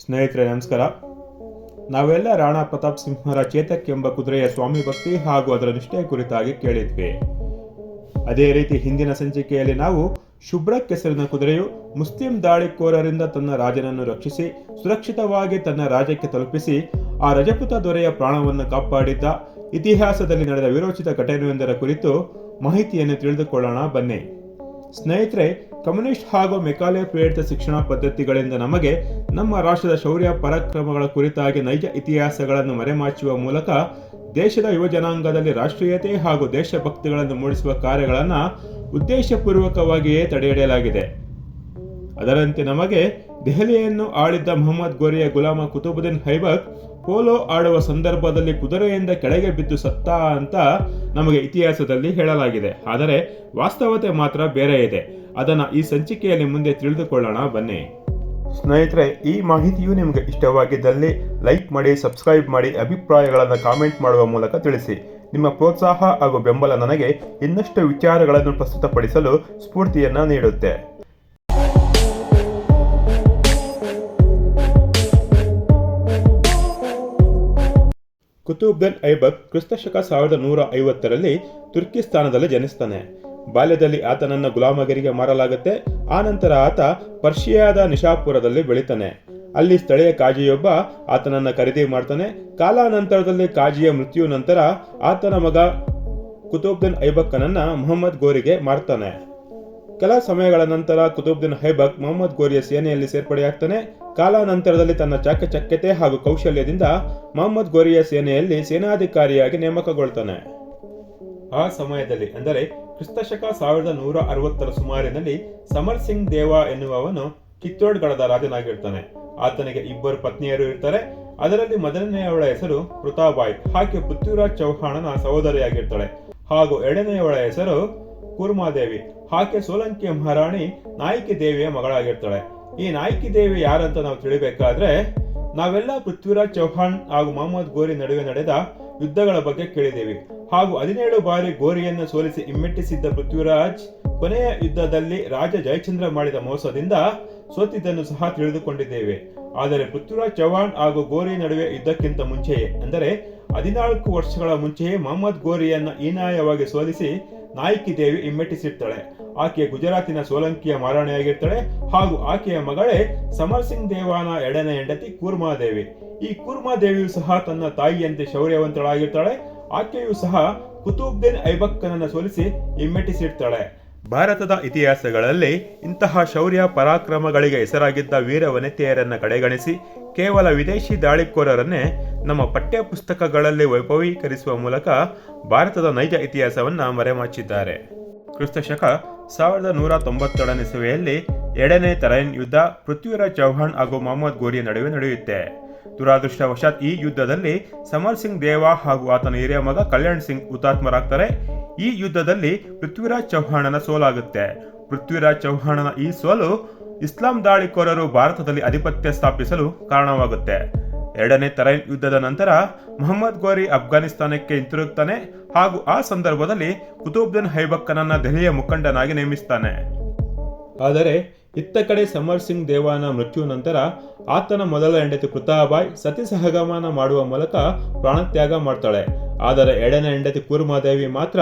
ಸ್ನೇಹಿತರೆ, ನಮಸ್ಕಾರ. ನಾವೆಲ್ಲ ರಾಣಾ ಪ್ರತಾಪ್ ಸಿಂಹರ ಚೇತಕ್ ಎಂಬ ಕುದುರೆಯ ಸ್ವಾಮಿ ಭಕ್ತಿ ಹಾಗೂ ಅದರ ನಿಷ್ಠೆಯ ಕುರಿತಾಗಿ ಕೇಳಿದ್ವಿ. ಅದೇ ರೀತಿ ಹಿಂದಿನ ಸಂಚಿಕೆಯಲ್ಲಿ ನಾವು ಶುಭ್ರ ಕೆಸರಿನ ಕುದುರೆಯು ಮುಸ್ಲಿಂ ದಾಳಿಕೋರರಿಂದ ತನ್ನ ರಾಜನನ್ನು ರಕ್ಷಿಸಿ, ಸುರಕ್ಷಿತವಾಗಿ ತನ್ನ ರಾಜ್ಯಕ್ಕೆ ತಲುಪಿಸಿ, ಆ ರಜಪುತ ದೊರೆಯ ಪ್ರಾಣವನ್ನು ಕಾಪಾಡಿದ್ದ. ಇತಿಹಾಸದಲ್ಲಿ ನಡೆದ ವಿರೋಚಿತ ಘಟನೆಯೊಂದರ ಕುರಿತು ಮಾಹಿತಿಯನ್ನು ತಿಳಿದುಕೊಳ್ಳೋಣ ಬನ್ನಿ. ಸ್ನೇಹಿತರೆ, ಕಮ್ಯುನಿಸ್ಟ್ ಹಾಗೂ ಮೆಕಾಲೆ ಪ್ರೇರಿತ ಶಿಕ್ಷಣ ಪದ್ಧತಿಗಳಿಂದ ನಮಗೆ ನಮ್ಮ ರಾಷ್ಟ್ರದ ಶೌರ್ಯ ಪರಾಕ್ರಮಗಳ ಕುರಿತಾಗಿ ನೈಜ ಇತಿಹಾಸಗಳನ್ನು ಮರೆಮಾಚುವ ಮೂಲಕ ದೇಶದ ಯುವಜನಾಂಗದಲ್ಲಿ ರಾಷ್ಟ್ರೀಯತೆ ಹಾಗೂ ದೇಶಭಕ್ತಿಗಳನ್ನು ಮೂಡಿಸುವ ಕಾರ್ಯಗಳನ್ನು ಉದ್ದೇಶಪೂರ್ವಕವಾಗಿಯೇ ತಡೆಹಿಡಿಯಲಾಗಿದೆ ಅದರಂತೆ ನಮಗೆ ದೆಹಲಿಯನ್ನು ಆಳಿದ್ದ ಮೊಹಮ್ಮದ್ ಗೋರಿಯ ಗುಲಾಮ ಕುತುಬುದ್ದೀನ್ ಹೈಬಕ್ ಪೋಲೋ ಆಡುವ ಸಂದರ್ಭದಲ್ಲಿ ಕುದುರೆಯಿಂದ ಕೆಳಗೆ ಬಿದ್ದು ಸತ್ತ ಅಂತ ನಮಗೆ ಇತಿಹಾಸದಲ್ಲಿ ಹೇಳಲಾಗಿದೆ. ಆದರೆ ವಾಸ್ತವತೆ ಮಾತ್ರ ಬೇರೆ ಇದೆ. ಅದನ್ನು ಈ ಸಂಚಿಕೆಯಲ್ಲಿ ಮುಂದೆ ತಿಳಿದುಕೊಳ್ಳೋಣ, ಬನ್ನಿ. ಸ್ನೇಹಿತರೆ, ಈ ಮಾಹಿತಿಯು ನಿಮಗೆ ಇಷ್ಟವಾಗಿದ್ದಲ್ಲಿ ಲೈಕ್ ಮಾಡಿ, ಸಬ್ಸ್ಕ್ರೈಬ್ ಮಾಡಿ, ಅಭಿಪ್ರಾಯಗಳನ್ನು ಕಾಮೆಂಟ್ ಮಾಡುವ ಮೂಲಕ ತಿಳಿಸಿ. ನಿಮ್ಮ ಪ್ರೋತ್ಸಾಹ ಹಾಗೂ ಬೆಂಬಲ ನನಗೆ ಇನ್ನಷ್ಟು ವಿಚಾರಗಳನ್ನು ಪ್ರಸ್ತುತಪಡಿಸಲು ಸ್ಫೂರ್ತಿಯನ್ನು ನೀಡುತ್ತೆ. ಕುತುಬ್ದನ್ ಐಬಕ್ ಕ್ರಿಸ್ತಶಕ ಸಾವಿರದ ನೂರ ಐವತ್ತರಲ್ಲಿ ತುರ್ಕಿಸ್ತಾನದಲ್ಲಿ ಜನಿಸ್ತಾನೆ. ಬಾಲ್ಯದಲ್ಲಿ ಆತನನ್ನ ಗುಲಾಮಗಿರಿಗೆ ಮಾರಲಾಗುತ್ತೆ ಆನಂತರ ಆತ ಪರ್ಷಿಯಾದ ನಿಶಾಪುರದಲ್ಲಿ ಬೆಳಿತಾನೆ. ಅಲ್ಲಿ ಸ್ಥಳೀಯ ಕಾಜಿಯೊಬ್ಬ ಆತನನ್ನ ಖರೀದಿ ಮಾಡ್ತಾನೆ. ಕಾಲಾನಂತರದಲ್ಲಿ ಕಾಜಿಯ ಮೃತ್ಯು ನಂತರ ಆತನ ಮಗ ಕುತುಬ್ದನ್ ಐಬಕ್ಕನನ್ನ ಮೊಹಮ್ಮದ್ ಗೋರಿಗೆ ಮಾರ್ತಾನೆ. ಕೆಲ ಸಮಯಗಳ ನಂತರ ಕುತುಬ್ದಿನ್ ಹೈಬಕ್ ಮೊಹಮ್ಮದ್ ಗೋರಿಯ ಸೇನೆಯಲ್ಲಿ ಸೇರ್ಪಡೆಯಾಗ್ತಾನೆ. ಕಾಲಾನಂತರದಲ್ಲಿ ತನ್ನ ಚಾಕಚಕ್ಯತೆ ಹಾಗೂ ಕೌಶಲ್ಯದಿಂದ ಮೊಹಮ್ಮದ್ ಗೋರಿಯ ಸೇನೆಯಲ್ಲಿ ಸೇನಾಧಿಕಾರಿಯಾಗಿ ನೇಮಕಗೊಳ್ತಾನೆ. ಆ ಸಮಯದಲ್ಲಿ ಅಂದರೆ ಕ್ರಿಸ್ತಶಕ ಸಾವಿರದ ನೂರ ಅರವತ್ತರ ಸುಮಾರಿನಲ್ಲಿ ಸಮರ್ ಸಿಂಗ್ ದೇವ ಎನ್ನುವವನು ಕಿತ್ತೋಡ್ಗಡದ ರಾಜನಾಗಿರ್ತಾನೆ. ಆತನಿಗೆ ಇಬ್ಬರು ಪತ್ನಿಯರು ಇರ್ತಾರೆ. ಅದರಲ್ಲಿ ಮೊದಲನೆಯವಳ ಹೆಸರು ಪೃಥಾಬಾಯ್ ಹಾಗೆ ಪೃಥ್ವಿರಾಜ್ ಚೌಹಾಣನ ಸಹೋದರಿಯಾಗಿರ್ತಾಳೆ. ಹಾಗೂ ಎರಡನೆಯವಳ ಹೆಸರು ಕೂರ್ಮಾದೇವಿ. ಆಕೆ ಸೋಲಂಕಿ ಮಹಾರಾಣಿ ನಾಯಕಿ ದೇವಿಯ ಮಗಳಾಗಿರ್ತಾಳೆ. ಈ ನಾಯಕಿ ದೇವಿ ಯಾರಂತ ನಾವು ತಿಳಿಬೇಕಾದ್ರೆ, ನಾವೆಲ್ಲ ಪೃಥ್ವಿರಾಜ್ ಚೌಹಾಣ್ ಹಾಗೂ ಮೊಹಮ್ಮದ್ ಗೋರಿ ನಡುವೆ ನಡೆದ ಯುದ್ಧಗಳ ಬಗ್ಗೆ ಕೇಳಿದ್ದೇವೆ. ಹಾಗೂ ಹದಿನೇಳು ಬಾರಿ ಗೋರಿಯನ್ನು ಸೋಲಿಸಿ ಹಿಮ್ಮೆಟ್ಟಿಸಿದ್ದ ಪೃಥ್ವಿರಾಜ್ ಕೊನೆಯ ಯುದ್ಧದಲ್ಲಿ ರಾಜ ಜಯಚಂದ್ರ ಮಾಡಿದ ಮೋಸದಿಂದ ಸೋತಿದ್ದನ್ನು ಸಹ ತಿಳಿದುಕೊಂಡಿದ್ದೇವೆ. ಆದರೆ ಪೃಥ್ವಿರಾಜ್ ಚೌಹಾಣ್ ಹಾಗೂ ಗೋರಿ ನಡುವೆ ಯುದ್ಧಕ್ಕಿಂತ ಮುಂಚೆಯೇ, ಅಂದರೆ ಹದಿನಾಲ್ಕು ವರ್ಷಗಳ ಮುಂಚೆಯೇ ಮೊಹಮ್ಮದ್ ಗೋರಿಯನ್ನು ಹೀನಾಯವಾಗಿ ಸೋಲಿಸಿ ನಾಯಕಿ ದೇವಿ ಹಿಮ್ಮೆಟ್ಟಿಸಿರ್ತಾಳೆ ಆಕೆ ಗುಜರಾತಿನ ಸೋಲಂಕಿಯ ಮಾರಾಣಿಯಾಗಿರ್ತಾಳೆ ಹಾಗೂ ಆಕೆಯ ಮಗಳೇ ಸಮರ್ ಸಿಂಗ್ ದೇವಾನ ಎರಡನೇ ಹೆಂಡತಿ ಕೂರ್ಮಾದೇವಿ ಈ ಕೂರ್ಮಾದೇವಿಯು ಸಹ ತನ್ನ ತಾಯಿಯಂತೆ ಶೌರ್ಯವಂತಳಾಗಿರ್ತಾಳೆ. ಆಕೆಯು ಸಹ ಕುತುಬ್ದಿನ್ ಐಬಕ್ಕನನ್ನು ಸೋಲಿಸಿ ಹಿಮ್ಮೆಟ್ಟಿಸಿರ್ತಾಳೆ ಭಾರತದ ಇತಿಹಾಸಗಳಲ್ಲಿ ಇಂತಹ ಶೌರ್ಯ ಪರಾಕ್ರಮಗಳಿಗೆ ಹೆಸರಾಗಿದ್ದ ವೀರ ವನಿತೆಯರನ್ನು ಕಡೆಗಣಿಸಿ ಕೇವಲ ವಿದೇಶಿ ದಾಳಿಕೋರರನ್ನೇ ನಮ್ಮ ಪಠ್ಯ ಪುಸ್ತಕಗಳಲ್ಲಿ ವೈಭವೀಕರಿಸುವ ಮೂಲಕ ಭಾರತದ ನೈಜ ಇತಿಹಾಸವನ್ನ ಮರೆಮಾಚಿದ್ದಾರೆ. ಕ್ರಿಸ್ತಶಕ ಸಾವಿರದ ನೂರ ತೊಂಬತ್ತೇಳನೇ ಇಸವಿಯಲ್ಲಿ ಎರಡನೇ ತರೈನ್ ಯುದ್ಧ ಪೃಥ್ವಿರಾಜ್ ಚೌಹಾಣ್ ಹಾಗೂ ಮೊಹಮ್ಮದ್ ಗೋರಿಯ ನಡುವೆ ನಡೆಯುತ್ತೆ. ದುರಾದೃಷ್ಟವಶಾತ್ ಈ ಯುದ್ಧದಲ್ಲಿ ಸಮರ್ ಸಿಂಗ್ ದೇವಾ ಹಾಗೂ ಆತನ ಹಿರಿಯ ಮಗ ಕಲ್ಯಾಣ್ ಸಿಂಗ್ ಹುತಾತ್ಮರಾಗ್ತಾರೆ. ಈ ಯುದ್ಧದಲ್ಲಿ ಪೃಥ್ವಿರಾಜ್ ಚೌಹಾಣನ ಸೋಲಾಗುತ್ತೆ. ಪೃಥ್ವಿರಾಜ್ ಚೌಹಾಣನ ಈ ಸೋಲು ಇಸ್ಲಾಂ ದಾಳಿಕೋರರು ಭಾರತದಲ್ಲಿ ಅಧಿಪತ್ಯ ಸ್ಥಾಪಿಸಲು ಕಾರಣವಾಗುತ್ತೆ. ಎರಡನೇ ತರೈನ್ ಯುದ್ಧದ ನಂತರ ಮೊಹಮ್ಮದ್ ಗೋರಿ ಅಫ್ಘಾನಿಸ್ತಾನಕ್ಕೆ ಹಿಂತಿರುಗುತ್ತಾನೆ ಹಾಗೂ ಆ ಸಂದರ್ಭದಲ್ಲಿ ಕುತುಬ್ದಿನ್ ಹೈಬಕ್ಕನನ್ನ ದೆಹಲಿಯ ಮುಖಂಡನಾಗಿ ನೇಮಿಸ್ತಾನೆ. ಆದರೆ ಇತ್ತ ಕಡೆ ಸಮರ್ ಸಿಂಗ್ ದೇವಾನ ಮೃತ್ಯು ನಂತರ ಆತನ ಮೊದಲ ಹೆಂಡತಿ ಕೃತಾಬಾಯಿ ಸತಿ ಸಹಗಮನ ಮಾಡುವ ಮೂಲಕ ಪ್ರಾಣತ್ಯಾಗ ಮಾಡ್ತಾಳೆ. ಆದರೆ ಎರಡನೇ ಹೆಂಡತಿ ಕೂರ್ಮಾದೇವಿ ಮಾತ್ರ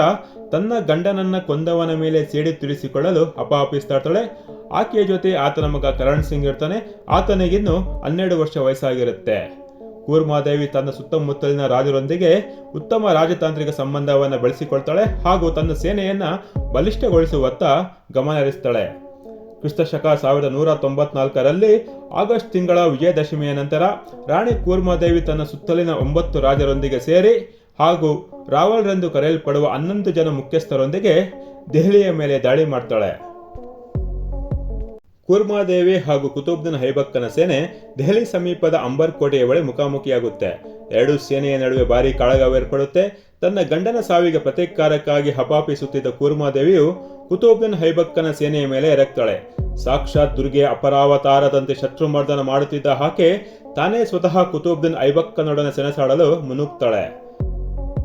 ತನ್ನ ಗಂಡನನ್ನ ಕೊಂದವನ ಮೇಲೆ ಸೇಡಿ ತುರಿಸಿಕೊಳ್ಳಲು ಅಪಹಪಿಸ್ತಾಡ್ತಾಳೆ ಆಕೆಯ ಜೊತೆ ಆತನ ಮಗ ಕರಣ್ ಸಿಂಗ್ ಇರ್ತಾನೆ. ಆತನಿಗಿನ್ನು ಹನ್ನೆರಡು ವರ್ಷ ವಯಸ್ಸಾಗಿರುತ್ತೆ. ಕೂರ್ಮಾದೇವಿ ತನ್ನ ಸುತ್ತಮುತ್ತಲಿನ ರಾಜರೊಂದಿಗೆ ಉತ್ತಮ ರಾಜತಾಂತ್ರಿಕ ಸಂಬಂಧವನ್ನು ಬೆಳೆಸಿಕೊಳ್ತಾಳೆ ಹಾಗೂ ತನ್ನ ಸೇನೆಯನ್ನ ಬಲಿಷ್ಠಗೊಳಿಸುವತ್ತ ಗಮನ ಹರಿಸ್ತಾಳೆ ಕ್ರಿಸ್ತಶಕ ಸಾವಿರದ ನೂರ ತೊಂಬತ್ನಾಲ್ಕರಲ್ಲಿ ಆಗಸ್ಟ್ ತಿಂಗಳ ವಿಜಯದಶಮಿಯ ನಂತರ ರಾಣಿ ಕೂರ್ಮಾದೇವಿ ತನ್ನ ಸುತ್ತಲಿನ ಒಂಬತ್ತು ರಾಜರೊಂದಿಗೆ ಸೇರಿ ಹಾಗೂ ರಾವಲ್ರೆಂದು ಕರೆಯಲ್ಪಡುವ ಹನ್ನೊಂದು ಜನ ಮುಖ್ಯಸ್ಥರೊಂದಿಗೆ ದೆಹಲಿಯ ಮೇಲೆ ದಾಳಿ ಮಾಡ್ತಾಳೆ. ಕೂರ್ಮಾದೇವಿ ಹಾಗೂ ಕುತುಬ್ದಿನ ಹೈಬಕ್ಕನ ಸೇನೆ ದೆಹಲಿ ಸಮೀಪದ ಅಂಬರ್ ಕೋಟೆಯ ಬಳಿ ಮುಖಾಮುಖಿಯಾಗುತ್ತೆ. ಎರಡು ಸೇನೆಯ ನಡುವೆ ಭಾರಿ ಕಾಳಗವೇರ್ಪಡುತ್ತೆ. ತನ್ನ ಗಂಡನ ಸಾವಿಗೆ ಪ್ರತೀಕಾರಕ್ಕಾಗಿ ಹಪಾಪಿಸುತ್ತಿದ್ದ ಕೂರ್ಮಾದೇವಿಯು ಕುತುಬ್ದಿನ್ ಹೈಬಕ್ಕನ ಸೇನೆಯ ಮೇಲೆ ಎರಗ್ತಾಳೆ. ಸಾಕ್ಷಾತ್ ದುರ್ಗೆ ಅಪರಾವತಾರದಂತೆ ಶತ್ರುಮರ್ದನ ಮಾಡುತ್ತಿದ್ದ ಆಕೆ ತಾನೇ ಸ್ವತಃ ಕುತುಬ್ದಿನ್ ಐಬಕ್ಕನೊಡನೆ ಸೆಣಸಾಡಲು ಮುನುಗ್ತಾಳೆ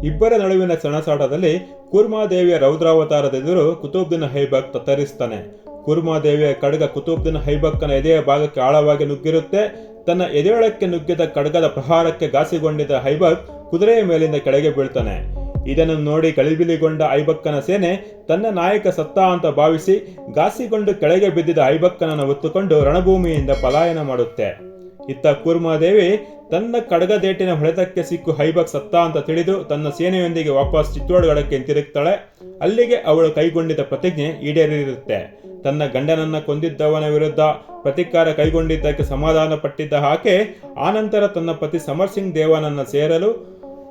ಇಬ್ಬರ ನಡುವಿನ ಸೆಣಸಾಟದಲ್ಲಿ ಕುರ್ಮಾದೇವಿಯ ರೌದ್ರಾವತಾರದೆದುರು ಕುತುಬ್ದಿನ್ ಹೈಬಕ್ ತತ್ತರಿಸ್ತಾನೆ. ಕುರ್ಮಾದೇವಿಯ ಖಡ್ಗ ಕುತುಬ್ದಿನ ಹೈಬಕ್ಕನ ಎದೆಯ ಭಾಗಕ್ಕೆ ಆಳವಾಗಿ ನುಗ್ಗಿರುತ್ತೆ. ತನ್ನ ಎದೆಯೊಳಕ್ಕೆ ನುಗ್ಗಿದ ಕಡಗದ ಪ್ರಹಾರಕ್ಕೆ ಗಾಸಿಗೊಂಡಿದ್ದ ಹೈಬಕ್ ಕುದುರೆಯ ಮೇಲಿಂದ ಕೆಳಗೆ ಬೀಳ್ತಾನೆ. ಇದನ್ನು ನೋಡಿ ಕಳಿಬಿಲಿಗೊಂಡ ಐಬಕ್ಕನ ಸೇನೆ ತನ್ನ ನಾಯಕ ಸತ್ತ ಅಂತ ಭಾವಿಸಿ ಗಾಸಿಗೊಂಡು ಕೆಳಗೆ ಬಿದ್ದಿದ್ದ ಐಬಕ್ಕನನ್ನು ಹೊತ್ತುಕೊಂಡು ರಣಭೂಮಿಯಿಂದ ಪಲಾಯನ ಮಾಡುತ್ತೆ. ಇತ್ತ ಕೂರ್ಮಾದೇವಿ ತನ್ನ ಕಡಗದೇಟಿನ ಹೊಡೆತಕ್ಕೆ ಸಿಕ್ಕು ಹೈಬಕ್ ಸತ್ತ ಅಂತ ತಿಳಿದು ತನ್ನ ಸೇನೆಯೊಂದಿಗೆ ವಾಪಸ್ ಚಿತ್ತೋಡ್ಗಡಕ್ಕೆ ತಿರುಗ್ತಾಳೆ. ಅಲ್ಲಿಗೆ ಅವಳು ಕೈಗೊಂಡಿದ್ದ ಪ್ರತಿಜ್ಞೆ ಈಡೇರಿರುತ್ತೆ. ತನ್ನ ಗಂಡನನ್ನ ಕೊಂದಿದ್ದವನ ವಿರುದ್ಧ ಪ್ರತಿಕಾರ ಕೈಗೊಂಡಿದ್ದಕ್ಕೆ ಸಮಾಧಾನ ಪಟ್ಟಿದ್ದ ಆಕೆ ಆನಂತರ ತನ್ನ ಪತಿ ಸಮರ್ ಸಿಂಗ್ ದೇವನನ್ನ ಸೇರಲು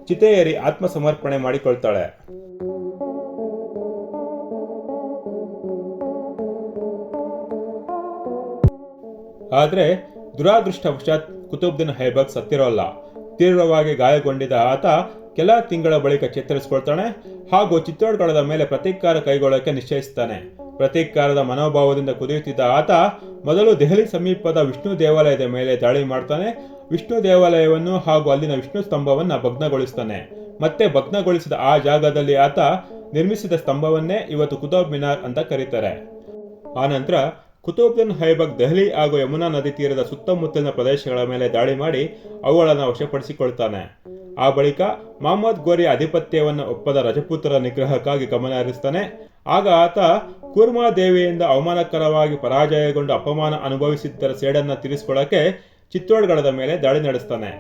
ಚಿತೆಯೇರಿ ಆತ್ಮಸಮರ್ಪಣೆ ಮಾಡಿಕೊಳ್ತಾಳೆ. ಆದರೆ ದುರಾದೃಷ್ಟವಶಾತ್ ಕುತುಬ್ದಿನ್ ಹೈಬಾಗ್ ಸತ್ತಿರೋಲ್ಲ. ತೀವ್ರವಾಗಿ ಗಾಯಗೊಂಡಿದ್ದ ಆತ ಕೆಲ ತಿಂಗಳ ಬಳಿಕ ಚೇತರಿಸಿಕೊಳ್ತಾನೆ ಹಾಗೂ ಚಿತ್ತೋಡ್ಗಡದ ಮೇಲೆ ಪ್ರತೀಕಾರ ಕೈಗೊಳ್ಳಕ್ಕೆ ನಿಶ್ಚಯಿಸ್ತಾನೆ. ಪ್ರತೀಕಾರದ ಮನೋಭಾವದಿಂದ ಕುದಿಯುತ್ತಿದ್ದ ಆತ ಮೊದಲು ದೆಹಲಿ ಸಮೀಪದ ವಿಷ್ಣು ದೇವಾಲಯದ ಮೇಲೆ ದಾಳಿ ಮಾಡ್ತಾನೆ. ವಿಷ್ಣು ದೇವಾಲಯವನ್ನು ಹಾಗೂ ಅಲ್ಲಿನ ವಿಷ್ಣು ಸ್ತಂಭವನ್ನು ಭಗ್ನಗೊಳಿಸ್ತಾನೆ. ಮತ್ತೆ ಭಗ್ನಗೊಳಿಸಿದ ಆ ಜಾಗದಲ್ಲಿ ಆತ ನಿರ್ಮಿಸಿದ ಸ್ತಂಭವನ್ನೇ ಇವತ್ತು ಕುತುಬ್ ಮಿನಾರ್ ಅಂತ ಕರೀತಾರೆ. ಆನಂತರ ಕುತುಬ್ದನ್ ಹೈಬಗ್ ದೆಹಲಿ ಹಾಗೂ ಯಮುನಾ ನದಿ ತೀರದ ಸುತ್ತಮುತ್ತಲಿನ ಪ್ರದೇಶಗಳ ಮೇಲೆ ದಾಳಿ ಮಾಡಿ ಅವುಗಳನ್ನು ವಶಪಡಿಸಿಕೊಳ್ತಾನೆ. ಆ ಬಳಿಕ ಮೊಹಮ್ಮದ್ ಗೋರಿಯ ಆಧಿಪತ್ಯವನ್ನು ಒಪ್ಪದ ರಜಪೂತರ ನಿಗ್ರಹಕ್ಕಾಗಿ ಗಮನ ಹರಿಸ್ತಾನೆ ಆಗ ಆತ ಕೂರ್ಮಾ ದೇವಿಯಿಂದ ಅವಮಾನಕರವಾಗಿ ಪರಾಜಯಗೊಂಡು ಅಪಮಾನ ಅನುಭವಿಸಿದ್ದರ ಸೇಡನ್ನು ತೀರಿಸಿಕೊಳ್ಳಕ್ಕೆ ಚಿತ್ತೋಡ್ಗಡದ ಮೇಲೆ ದಾಳಿ ನಡೆಸ್ತಾನೆ.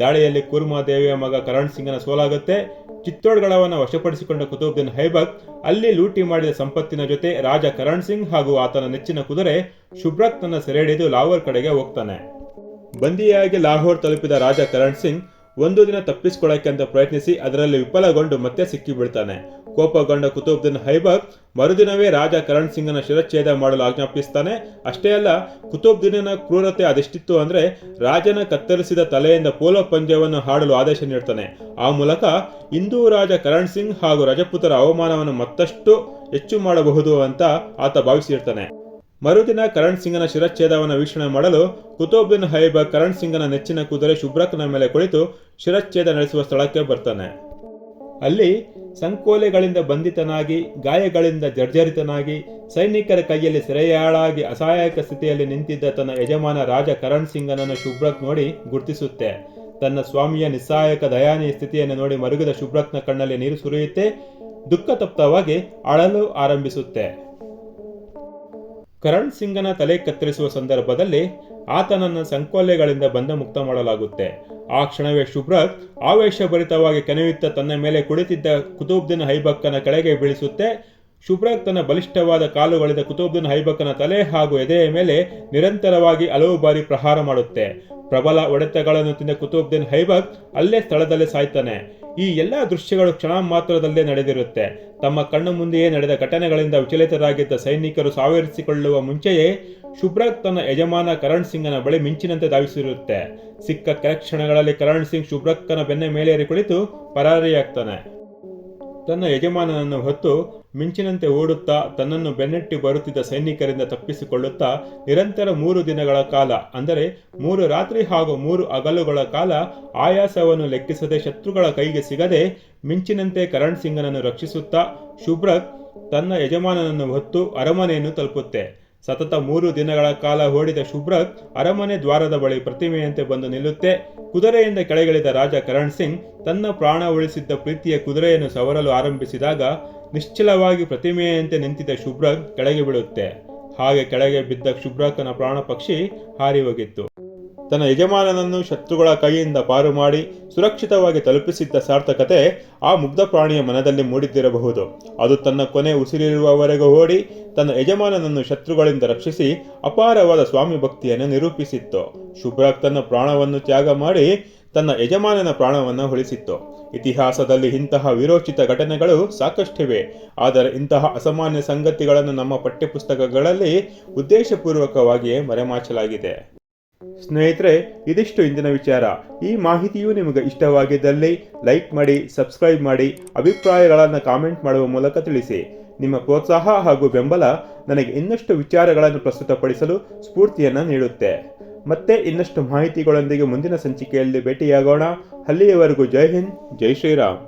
ದಾಳಿಯಲ್ಲಿ ಕುರ್ಮಾ ದೇವಿಯ ಮಗ ಕರಣ್ ಸಿಂಗನ ಸೋಲಾಗುತ್ತೆ. ಚಿತ್ತೋಡ್ಗಡವನ್ನು ವಶಪಡಿಸಿಕೊಂಡ ಕುತುಬ್ದಿನ್ ಹೈಬಕ್ ಅಲ್ಲಿ ಲೂಟಿ ಮಾಡಿದ ಸಂಪತ್ತಿನ ಜೊತೆ ರಾಜ ಕರಣ್ ಸಿಂಗ್ ಹಾಗೂ ಆತನ ನೆಚ್ಚಿನ ಕುದುರೆ ಶುಭ್ರಕ್ ತನ್ನ ಸೆರೆ ಹಿಡಿದು ಲಾಹೋರ್ ಕಡೆಗೆ ಹೋಗ್ತಾನೆ. ಬಂದಿಯಾಗಿ ಲಾಹೋರ್ ತಲುಪಿದ ರಾಜ ಕರಣ್ ಸಿಂಗ್ ಒಂದು ದಿನ ತಪ್ಪಿಸಿಕೊಳ್ಳಕ್ಕೆ ಅಂತ ಪ್ರಯತ್ನಿಸಿ ಅದರಲ್ಲಿ ವಿಫಲಗೊಂಡು ಮತ್ತೆ ಸಿಕ್ಕಿ ಬೀಳ್ತಾನೆ ಕೋಪಗೊಂಡ ಕುತುಬ್ದಿನ್ ಹೈಬರ್ ಮರುದಿನವೇ ರಾಜ ಕರಣ್ ಸಿಂಗ್ನ ಶಿರಚ್ಛೇದ ಮಾಡಲು ಆಜ್ಞಾಪಿಸ್ತಾನೆ. ಅಷ್ಟೇ ಅಲ್ಲ ಕುತುಬ್ದಿನ ಕ್ರೂರತೆ ಅದೆಷ್ಟಿತ್ತು ಅಂದ್ರೆ ರಾಜನ ಕತ್ತರಿಸಿದ ತಲೆಯಿಂದ ಪೋಲೋ ಪಂದ್ಯವನ್ನು ಹಾಡಲು ಆದೇಶ ನೀಡ್ತಾನೆ. ಆ ಮೂಲಕ ಹಿಂದೂ ರಾಜ ಕರಣ್ ಸಿಂಗ್ ಹಾಗೂ ರಜಪುತರ ಅವಮಾನವನ್ನು ಮತ್ತಷ್ಟು ಹೆಚ್ಚು ಮಾಡಬಹುದು ಅಂತ ಆತ ಭಾವಿಸಿರ್ತಾನೆ. ಮರುದಿನ ಕರಣ್ ಸಿಂಗನ ಶಿರಚ್ಛೇದವನ್ನು ವೀಕ್ಷಣೆ ಮಾಡಲು ಕುತುಬ್ದಿನ್ ಹೈಬರ್ ಕರಣ್ ಸಿಂಗನ ನೆಚ್ಚಿನ ಕುದುರೆ ಶುಭ್ರಕ್ನ ಮೇಲೆ ಕುಳಿತು ಶಿರಚ್ಛೇದ ನಡೆಸುವ ಸ್ಥಳಕ್ಕೆ ಬರ್ತಾನೆ. ಅಲ್ಲಿ ಸಂಕೋಲೆಗಳಿಂದ ಬಂಧಿತನಾಗಿ, ಗಾಯಗಳಿಂದ ಜರ್ಜರಿತನಾಗಿ, ಸೈನಿಕರ ಕೈಯಲ್ಲಿ ಸೆರೆಯಾಳಾಗಿ ಅಸಹಾಯಕ ಸ್ಥಿತಿಯಲ್ಲಿ ನಿಂತಿದ್ದ ತನ್ನ ಯಜಮಾನ ರಾಜ ಕರಣ್ ಸಿಂಗನನ್ನು ಶುಭ್ರಕ್ ನೋಡಿ ಗುರುತಿಸುತ್ತೆ. ತನ್ನ ಸ್ವಾಮಿಯ ನಿಸ್ಸಹಾಯಕ ದಯಾನೀಯ ಸ್ಥಿತಿಯನ್ನು ನೋಡಿ ಮರುಗಿದ ಶುಭ್ರಕ್ನ ಕಣ್ಣಲ್ಲಿ ನೀರು ಸುರಿಯುತ್ತೆ ದುಃಖತಪ್ತವಾಗಿ ಅಳಲು ಆರಂಭಿಸುತ್ತೆ. ಕರಣ್ ಸಿಂಗನ ತಲೆ ಕತ್ತರಿಸುವ ಸಂದರ್ಭದಲ್ಲಿ ಆತನನ್ನು ಸಂಕೋಲೆಗಳಿಂದ ಬಂಧ ಮುಕ್ತ ಮಾಡಲಾಗುತ್ತೆ. ಆ ಕ್ಷಣವೇ ಶುಭ್ರತ್ ಆವೇಶಭರಿತವಾಗಿ ಕೆನೆಯುತ್ತ ತನ್ನ ಮೇಲೆ ಕುಳಿತಿದ್ದ ಕುತುಬ್ದಿನ ಹೈಬಕ್ಕನ ಕೆಳಗೆ ಬೀಳಿಸುತ್ತೆ. ಶುಭ್ರಕ್ ತನ್ನ ಬಲಿಷ್ಠವಾದ ಕಾಲುಗಳಿಂದ ಕುತುಬ್ದಿನ್ ಹೈಬಕ್ಕನ ತಲೆ ಹಾಗೂ ಎದೆಯ ಮೇಲೆ ನಿರಂತರವಾಗಿ ಹಲವು ಬಾರಿ ಪ್ರಹಾರ ಮಾಡುತ್ತೆ. ಪ್ರಬಲ ಒಡೆತಗಳನ್ನು ತಿಂದ ಕುತುಬ್ದಿನ್ ಹೈಬಕ್ ಅಲ್ಲೇ ಸ್ಥಳದಲ್ಲೇ ಸಾಯ್ತಾನೆ. ಈ ಎಲ್ಲಾ ದೃಶ್ಯಗಳು ಕ್ಷಣ ಮಾತ್ರದಲ್ಲೇ ನಡೆದಿರುತ್ತೆ. ತಮ್ಮ ಕಣ್ಣು ಮುಂದೆಯೇ ನಡೆದ ಘಟನೆಗಳಿಂದ ವಿಚಲಿತರಾಗಿದ್ದ ಸೈನಿಕರು ಸಾವಿರಿಸಿಕೊಳ್ಳುವ ಮುಂಚೆಯೇ ಶುಭ್ರಕ್ ತನ್ನ ಯಜಮಾನ ಕರಣ್ ಸಿಂಗ್ನ ಬಳಿ ಮಿಂಚಿನಂತೆ ಧಾವಿಸಿರುತ್ತೆ. ಸಿಕ್ಕ ಕೆಲ ಕ್ಷಣಗಳಲ್ಲಿ ಕರಣ್ ಸಿಂಗ್ ಶುಭ್ರಕ್ಕನ ಬೆನ್ನ ಮೇಲೇರಿ ಕುಳಿತು ಪರಾರಿಯಾಗ್ತಾನೆ. ತನ್ನ ಯಜಮಾನನನ್ನು ಹೊತ್ತು ಮಿಂಚಿನಂತೆ ಓಡುತ್ತಾ ತನ್ನನ್ನು ಬೆನ್ನಟ್ಟಿ ಬರುತ್ತಿದ್ದ ಸೈನಿಕರಿಂದ ತಪ್ಪಿಸಿಕೊಳ್ಳುತ್ತಾ ನಿರಂತರ ಮೂರು ದಿನಗಳ ಕಾಲ, ಅಂದರೆ ಮೂರು ರಾತ್ರಿ ಹಾಗೂ ಮೂರು ಹಗಲುಗಳ ಕಾಲ ಆಯಾಸವನ್ನು ಲೆಕ್ಕಿಸದೆ ಶತ್ರುಗಳ ಕೈಗೆ ಸಿಗದೆ ಮಿಂಚಿನಂತೆ ಕರಣ್ ಸಿಂಗನನ್ನು ರಕ್ಷಿಸುತ್ತಾ ಶುಭ್ರಕ್ ತನ್ನ ಯಜಮಾನನನ್ನು ಹೊತ್ತು ಅರಮನೆಯನ್ನು ತಲುಪುತ್ತೆ. ಸತತ ಮೂರು ದಿನಗಳ ಕಾಲ ಓಡಿದ ಶುಭ್ರಕ್ ಅರಮನೆ ದ್ವಾರದ ಬಳಿ ಪ್ರತಿಮೆಯಂತೆ ಬಂದು ನಿಲ್ಲುತ್ತೆ. ಕುದುರೆಯಿಂದ ಕೆಳಗಿಳಿದ ರಾಜ ಕರಣ್ ಸಿಂಗ್ ತನ್ನ ಪ್ರಾಣ ಉಳಿಸಿದ್ದ ಪ್ರೀತಿಯ ಕುದುರೆಯನ್ನು ಸವರಲು ಆರಂಭಿಸಿದಾಗ ನಿಶ್ಚಲವಾಗಿ ಪ್ರತಿಮೆಯಂತೆ ನಿಂತಿದ್ದ ಶುಭ್ರಕ್ ಕೆಳಗೆ ಬೀಳುತ್ತೆ. ಹಾಗೆ ಕೆಳಗೆ ಬಿದ್ದ ಶುಭ್ರಕನ ಪ್ರಾಣ ಪಕ್ಷಿ ಹಾರಿ ಹೋಗಿತ್ತು. ತನ್ನ ಯಜಮಾನನನ್ನು ಶತ್ರುಗಳ ಕೈಯಿಂದ ಪಾರು ಮಾಡಿ ಸುರಕ್ಷಿತವಾಗಿ ತಲುಪಿಸಿದ್ದ ಸಾರ್ಥಕತೆ ಆ ಮುಗ್ಧ ಪ್ರಾಣಿಯ ಮನದಲ್ಲಿ ಮೂಡಿದ್ದಿರಬಹುದು. ಅದು ತನ್ನ ಕೊನೆ ಉಸಿರಿರುವವರೆಗೂ ಓಡಿ ತನ್ನ ಯಜಮಾನನನ್ನು ಶತ್ರುಗಳಿಂದ ರಕ್ಷಿಸಿ ಅಪಾರವಾದ ಸ್ವಾಮಿ ಭಕ್ತಿಯನ್ನು ನಿರೂಪಿಸಿತ್ತು. ಶುಭ್ರಾಕ್ ತನ್ನ ಪ್ರಾಣವನ್ನು ತ್ಯಾಗ ಮಾಡಿ ತನ್ನ ಯಜಮಾನನ ಪ್ರಾಣವನ್ನು ಉಳಿಸಿತ್ತು. ಇತಿಹಾಸದಲ್ಲಿ ಇಂತಹ ವಿರೋಚಿತ ಘಟನೆಗಳು ಸಾಕಷ್ಟಿವೆ. ಆದರೆ ಇಂತಹ ಅಸಾಮಾನ್ಯ ಸಂಗತಿಗಳನ್ನು ನಮ್ಮ ಪಠ್ಯಪುಸ್ತಕಗಳಲ್ಲಿ ಉದ್ದೇಶಪೂರ್ವಕವಾಗಿಯೇ ಮರೆಮಾಚಲಾಗಿದೆ. ಸ್ನೇಹಿತರೆ, ಇದಿಷ್ಟು ಇಂದಿನ ವಿಚಾರ. ಈ ಮಾಹಿತಿಯು ನಿಮಗೆ ಇಷ್ಟವಾಗಿದ್ದಲ್ಲಿ ಲೈಕ್ ಮಾಡಿ, ಸಬ್ಸ್ಕ್ರೈಬ್ ಮಾಡಿ, ಅಭಿಪ್ರಾಯಗಳನ್ನು ಕಾಮೆಂಟ್ ಮಾಡುವ ಮೂಲಕ ತಿಳಿಸಿ. ನಿಮ್ಮ ಪ್ರೋತ್ಸಾಹ ಹಾಗೂ ಬೆಂಬಲ ನನಗೆ ಇನ್ನಷ್ಟು ವಿಚಾರಗಳನ್ನು ಪ್ರಸ್ತುತಪಡಿಸಲು ಸ್ಫೂರ್ತಿಯನ್ನು ನೀಡುತ್ತೆ. ಮತ್ತೆ ಇನ್ನಷ್ಟು ಮಾಹಿತಿಗಳೊಂದಿಗೆ ಮುಂದಿನ ಸಂಚಿಕೆಯಲ್ಲಿ ಭೇಟಿಯಾಗೋಣ. ಅಲ್ಲಿಯವರೆಗೂ ಜೈ ಹಿಂದ್, ಜೈ ಶ್ರೀರಾಮ್.